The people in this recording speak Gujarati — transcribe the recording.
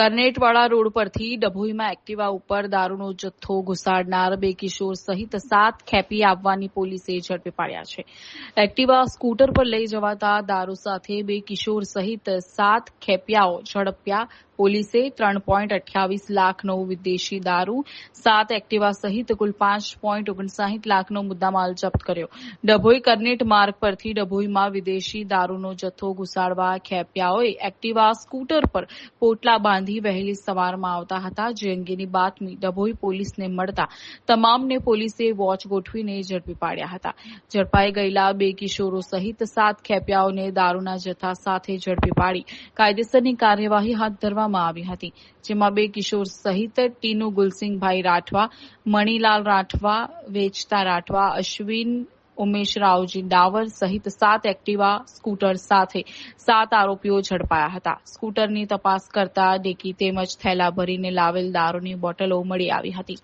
કરનેટવાડા રોડ પરથી ડભોઈમાં એક્ટિવા ઉપર દારૂનો જથ્થો ઘુસાડનાર બે કિશોર સહિત સાત ખેપી આવવાની પોલીસે ઝડપી પાડ્યા છે. એક્ટિવા સ્કૂટર પર લઈ જવાતા દારૂ સાથે બે કિશોર સહિત સાત ખેપિયાઓ ઝડપ્યા પોલીસે ત્રણ પોઈન્ટ અઠ્યાવીસ લાખનો વિદેશી દારૂ, સાત એક્ટિવા સહિત કુલ પાંચ પોઈન્ટ ઓગણસાહીઠ લાખનો મુદ્દામાલ જપ્ત કર્યો. ડભોઈ કરનેટ માર્ગ પરથી ડભોઈમાં વિદેશી દારૂનો જથ્થો ઘુસાડવા ખેપિયાઓએ એક્ટિવા સ્કૂટર પર પોટલા બાંધી વહેલી સવારમાં આવતા હતા. જે અંગેની બાતમી ડભોઈ પોલીસને મળતા તમામને પોલીસે વોચ ગોઠવીને ઝડપી પાડ્યા હતા. ઝડપાઈ ગયેલા બે કિશોરો સહિત સાત ખેપિયાઓને દારૂના જથ્થા સાથે ઝડપી પાડી કાયદેસરની કાર્યવાહી હાથ ધરવામાં આવી હતી, જેમાં બે કિશોર સહિત ટીનુ ગુલસિંહભાઈ રાઠવા, મણીલાલ રાઠવા, વેચતા રાઠવા, અશ્વિન, ઉમેશ રાવજી ડાવર સહિત સાત એક્ટિવા સ્કૂટર સાથે સાત આરોપીઓ ઝડપાયા હતા. સ્કૂટરની તપાસ કરતા ડેકી તેમજ થેલા ભરીને લાવેલ દારૂની બોટલો મળી આવી હતી.